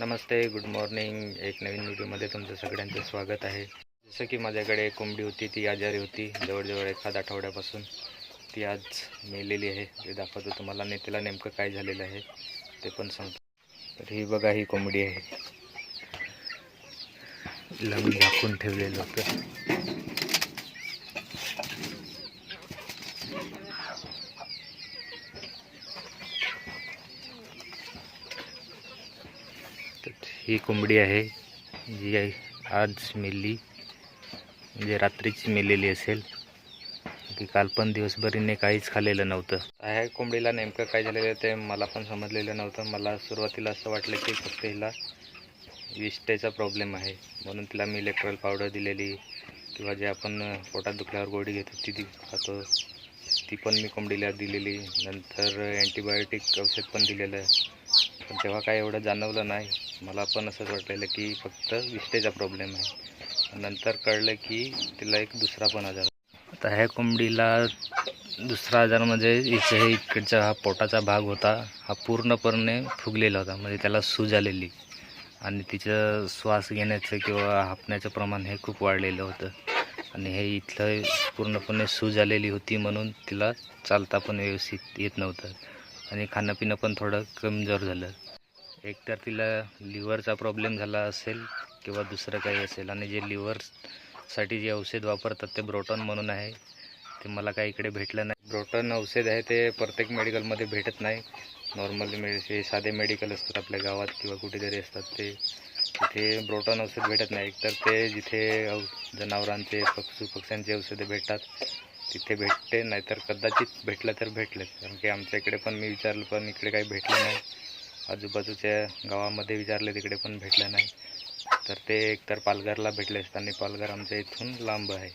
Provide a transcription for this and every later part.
नमस्ते good morning एक नवीन व्हिडिओमध्ये तुमचं सगळ्यांचं स्वागत आहे. जसं की माझ्याकडे एक कोंबडी होती ती आजारी होती. जवळजवळ एखाद आठवड्यापासून ती आज मेलेली आहे. ते दाखवतो तुम्हाला आणि तिला नेमकं काय झालेलं आहे ते पण सांगतो. तर ही बघा ही कोंबडी आहे. हिला मी झाकून ठेवलेलं होतं. ही कोंबडी आहे. जी आज मेली. म्हणजे रात्रीची मेलेली असेल. की काल पण दिवसभरीने काहीच खाल्लेलं नव्हतं. ह्या कोंबडीला नेमकं काय झालेलं ते मला पण समजलेलं नव्हतं. मला सुरुवातीला असं वाटलं की फक्त हिला विष्टेचा प्रॉब्लेम आहे. म्हणून तिला मी इलेक्ट्रॉल पावडर दिलेली. किंवा जे आपण पोटात दुखल्यावर गोळी घेतो ती ती खातो. ती पण मी कोंबडीला दिलेली. नंतर अँटीबायोटिक औषध पण दिलेलं. पण तेव्हा काय एवढं जाणवलं नाही. मला पण असंच वाटलेलं की फक्त विष्टेचा प्रॉब्लेम आहे. नंतर कळलं की तिला एक दुसरा पण आजार आता ह्या कोंबडीला दुसरा आजार म्हणजे इथे हे इकडचा हा पोटाचा भाग होता. हा पूर्णपणे फुगलेला होता. म्हणजे त्याला सूज आलेली आणि तिचं श्वास घेण्याचं किंवा हापण्याचं प्रमाण हे खूप वाढलेलं होतं. आणि हे इथलं पूर्णपणे सूज आलेली होती म्हणून तिला चालता पण व्यवस्थित येत नव्हतं. आणि खाणं पिणं पण थोडं कमजोर झालं. एकतर तिला लिव्हरचा प्रॉब्लेम झाला असेल किंवा दुसरं काही असेल आणि जे लिव्हरसाठी जे औषध वापरतात ते ब्रोटॉन म्हणून आहे ते मला काही इकडे भेटलं नाही. ब्रोटॉन औषध आहे ते प्रत्येक मेडिकलमध्ये भेटत नाही. नॉर्मली मेडि साधे मेडिकल असतात आपल्या गावात किंवा कुठेतरी असतात ते तिथे ब्रोटॉन औषध भेटत नाही. एकतर ते जिथे औ जनावरांचे पक्षी पक्ष्यांचे औषधे भेटतात तिथे भेटते नाहीतर कदाचित भेटलं तर भेटलं. कारण की आमच्या इकडे पण मी विचारलं पण इकडे काही भेटलं नाही. आजूबाजूच्या गावामध्ये विचारले तिकडे पण भेटलं नाही. तर ते एकतर पालघरला भेटले असतं आणि पालघर आमच्या इथून लांब आहे.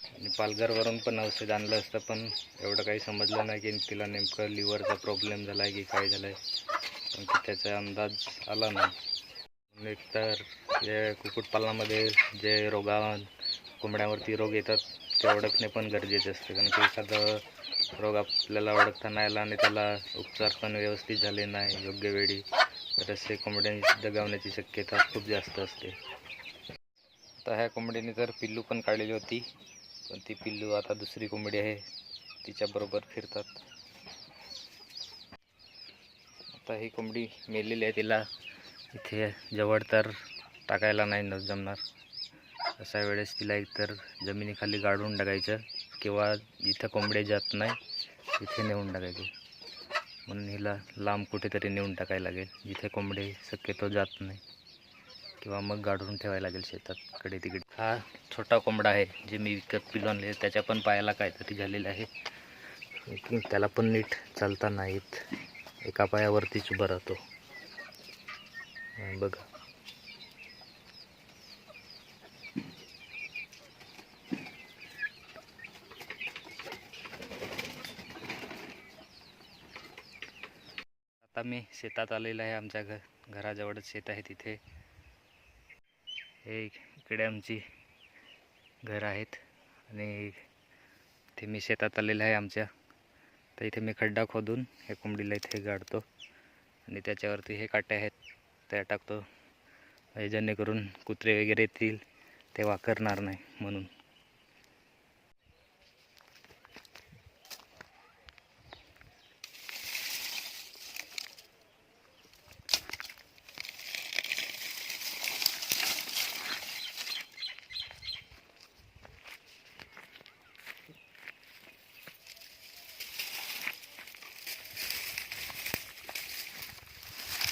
आणि पालघरवरून पण औषध आणलं असतं पण एवढं काही समजलं नाही की तिला नेमकं लिव्हरचा प्रॉब्लेम झाला आहे की काय झालं आहे पण त्याचा अंदाज आला नाही. एकतर जे कुक्कुटपालनामध्ये जे रोगा कोंबड्यावरती रोग येतात ते ओळखणे पण गरजेचे असते कारण की एखादा रोग आपल्याला ओळखता नाही आला आणि त्याला उपचार पण व्यवस्थित झाले नाही योग्य वेळी तर असे कोंबड्यांनी दगावण्याची शक्यता खूप जास्त असते. आता ह्या कोंबडीने तर पिल्लू पण काढलेली होती पण ती पिल्लू आता दुसरी कोंबडी आहे तिच्याबरोबर फिरतात. आता ही कोंबडी मेलेली आहे तिला इथे जवळ तर टाकायला नाही न जमणार. अशा वेळेस तिला एकतर जमिनीखाली गाडून टाकायचं किंवा जिथं कोंबडे जात नाही तिथे नेऊन टाकायचे. म्हणून हिला लांब कुठेतरी नेऊन टाकायला लागेल जिथे कोंबडे शक्यतो जात नाही. किंवा मग गाडून ठेवायला लागेल शेतात कडे तिकडे हा छोटा कोंबडा आहे जे मी विकत पिलो आणले त्याच्या पण पायाला काहीतरी झालेलं आहे. की त्याला पण नीट चालता नाहीत. एका पायावरतीच उभा राहतो. बघा. आता मी शेतात आलेलं आहे आमच्या घर घराजवळच शेत आहे तिथे. हे इकडे आमची घर आहेत आणि इथे मी शेतात आलेलं आहे आमच्या. तर इथे मी खड्डा खोदून हे कोंबडीला इथे गाडतो आणि त्याच्यावरती हे काटे आहेत त्या टाकतो. म्हणजे जेणेकरून कुत्रे वगैरे येतील ते वाकरणार नाही म्हणून.